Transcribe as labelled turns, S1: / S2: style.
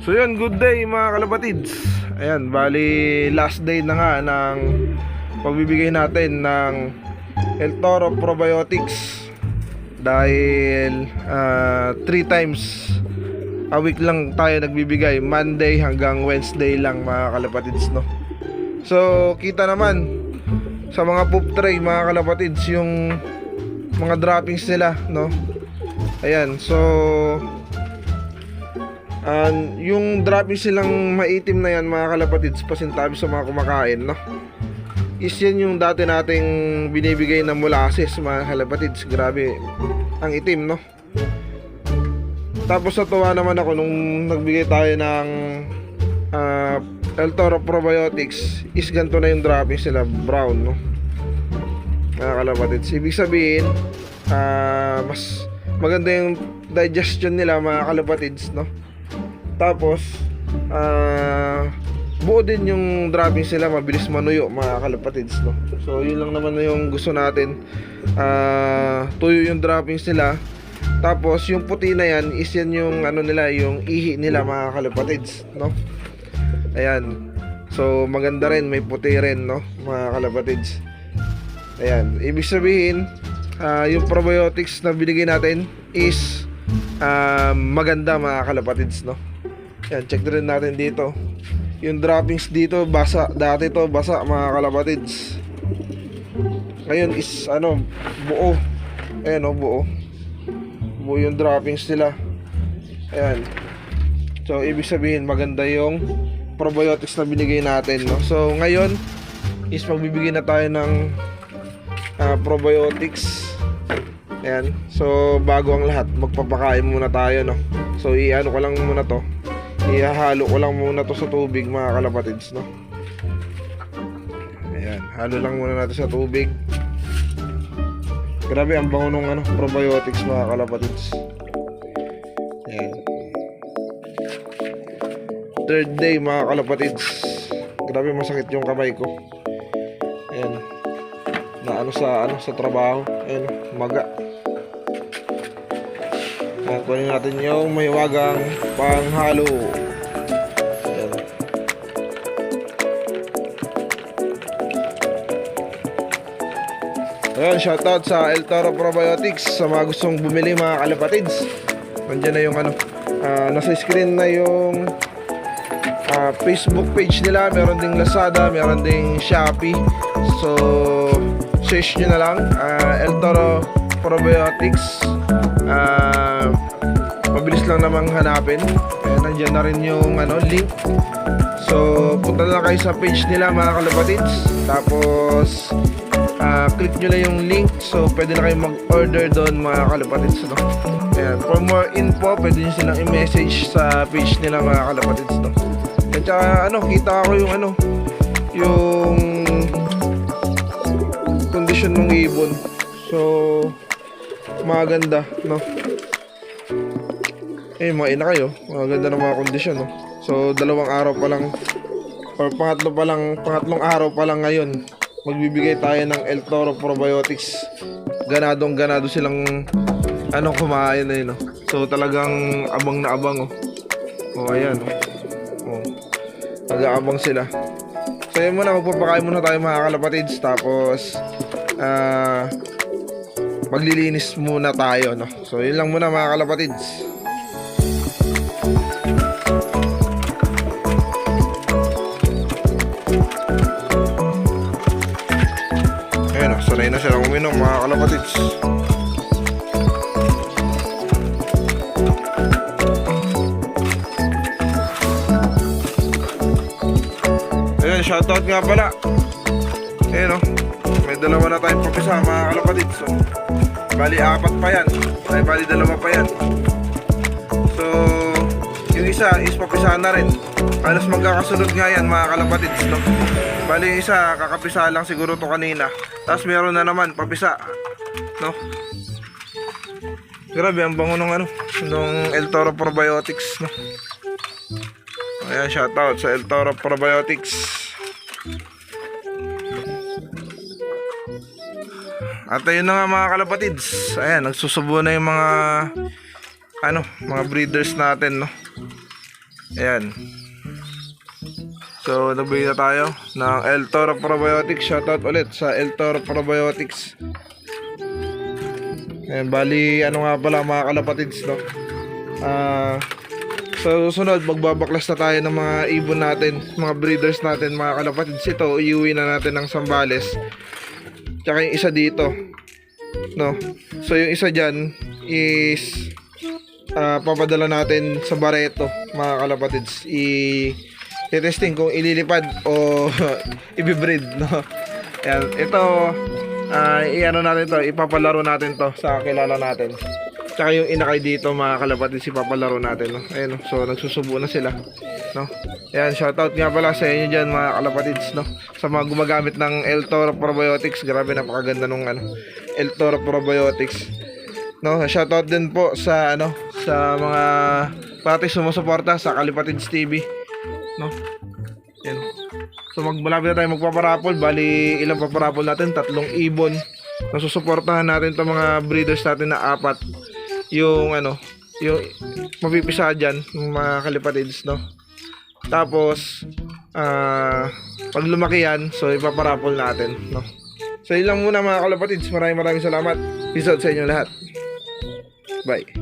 S1: So yun, good day mga kalapatids. Ayan, bali last day na nga ng pagbibigay natin ng El Toro Probiotics. Dahil ah, three times a week lang tayo nagbibigay Monday hanggang Wednesday lang mga kalapatids no? So kita naman sa mga poop tray mga kalapatids yung mga droppings nila no? Ayan so An yung droppings silang maitim na yan mga kalapatids pasintabi sa mga kumakain no? Is yan yung dati nating binibigay na molasses mga kalapatids grabe ang itim no? Tapos natuwa naman ako nung nagbigay tayo ng ah, El Toro Probiotics is ganito na yung droppings sila brown no? Mga kalapatids ibig sabihin ah, mas maganda yung digestion nila mga kalapatids no tapos, ah buo din yung dropping sila, mabilis manuyo mga kalapatids, no? So, yun lang naman na yung gusto natin. Ah tuyo yung droppings nila. Tapos, yung puti na yan, is yan yung ano nila, yung ihi nila mga kalapatids, no? Ayan. So, maganda rin, may puti rin, no? Mga kalapatids. Ayan. Ibig sabihin, ah yung probiotics na binigay natin is ah, maganda mga kalapatids, no? Yan, check rin natin dito. Yung droppings dito, basa. Dati to, basa mga kalapatids. Ngayon is, ano, buo. Ayan o, buo. Buo yung droppings nila. Ayan. So, ibig sabihin, maganda yung probiotics na binigay natin, no? So, ngayon, is magbibigay na tayo ng ah, probiotics. Ayan. So, bago ang lahat, magpapakain muna tayo, no? So, i-ano ko lang muna to. Ihahalo ko lang muna to sa tubig, mga kalapatids, no? Ayan. Halo lang muna natin sa tubig. Grabe, ang bango nung ano, probiotics, mga kalapatids. Ayan. Third day, mga kalapatids. Grabe, masakit yung kamay ko. Ayan. Na ano sa, ano, sa trabaho. Ayan, maga. Ayan, kunin natin yung may wagang panghalo. Ayan. Ayan, shoutout sa El Toro Probiotics sa mga gustong bumili mga kalapatids. Nandiyan na yung ano, ah, nasa screen na yung ah, Facebook page nila. Meron ding Lazada, meron ding Shopee. So, search nyo na lang. ah, El Toro Probiotics. Ah, mabilis lang namang hanapin. Kaya nandiyan na rin yung ano, link. So, punta lang kayo sa page nila mga kalapatids. Tapos, ah, click nyo lang yung link. So, pwede na kayong mag-order doon mga kalapatids. No? Ayan. For more info, pwede nyo silang i-message sa page nila mga kalapatids. No? At saka, ano, kita ko yung ano, yung condition ng ibon. So, maganda, no? Eh, mga ina kayo. Maganda ng mga kondisyon, no? So, dalawang araw pa lang or pangatlo pa lang, pangatlong araw pa lang ngayon, magbibigay tayo ng El Toro Probiotics. Ganadong ganado silang ano kumain na yun, no? So, talagang abang na abang, oh. Oh, ayan, oh. oh. Nag-aabang sila. So, yun muna, magpapakain muna tayo mga kalapatids. Tapos, ah, maglilinis muna tayo, no? So, yun lang muna mga kalapatids. Ayan, oh, sanay na silang uminom mga kalapatids. Ayan, shoutout nga pala. Ayan oh, may dalawa na tayong papisa mga kalapatids. So, bali apat pa yan. Ay, bali dalawa pa yan. So, yung isa is papisa na rin. Halos magkakasunod nga yan mga kalapatids. No? Bali yung isa, kakapisa lang siguro to kanina. Tapos meron na naman, papisa. No? Grabe, ang bango nung ano, nung El Toro Probiotics. No? Ayan, shoutout sa El Toro Probiotics. At ayun na nga mga kalapatids. Ayan, nagsusubo na yung mga ano, mga breeders natin, no. Ayan. So, nabili na tayo ng El Toro Probiotics. Shoutout ulit sa El Toro Probiotics. Ayan, bali, ano nga pala mga kalapatids, no? Ah, sa susunod, magbabaklas na tayo ng mga ibon natin, mga breeders natin, mga kalapatids. Ito, iuwi na natin ng Sambales. Tsaka yung isa dito, no? So, yung isa dyan is ah, papadala natin sa Barreto, mga kalapatids. I testing kung ililipad o ibibreed, no? Yan, ito ah iano natin to, ipapalaro natin to sa kilala natin. Tsaka yung inakay dito mga kalapatids, ipapalaro natin, no? Ayun, no? so nagsusubo na sila, no? Yan, shoutout nga pala sa inyo dyan mga kalapatids, no? Sa mga gumagamit ng El Toro Probiotics, grabe napakaganda nung ano, El Toro Probiotics. No, shoutout din po sa ano, sa mga pati sumusuporta sa Kalipatids TV, no? Yan. So magmalapit na tayo magpaparapol, bali ilang paparapol natin, tatlong ibon. Nasusuportahan natin 'tong mga breeders natin na apat. Yung ano, yung mapipisa dyan, yung mga kalipatids, no? Tapos, ah, pag lumaki yan, so ipaparapol natin, no? So, yun lang muna mga kalapatids. Maraming maraming salamat. Peace out sa inyo lahat. Bye.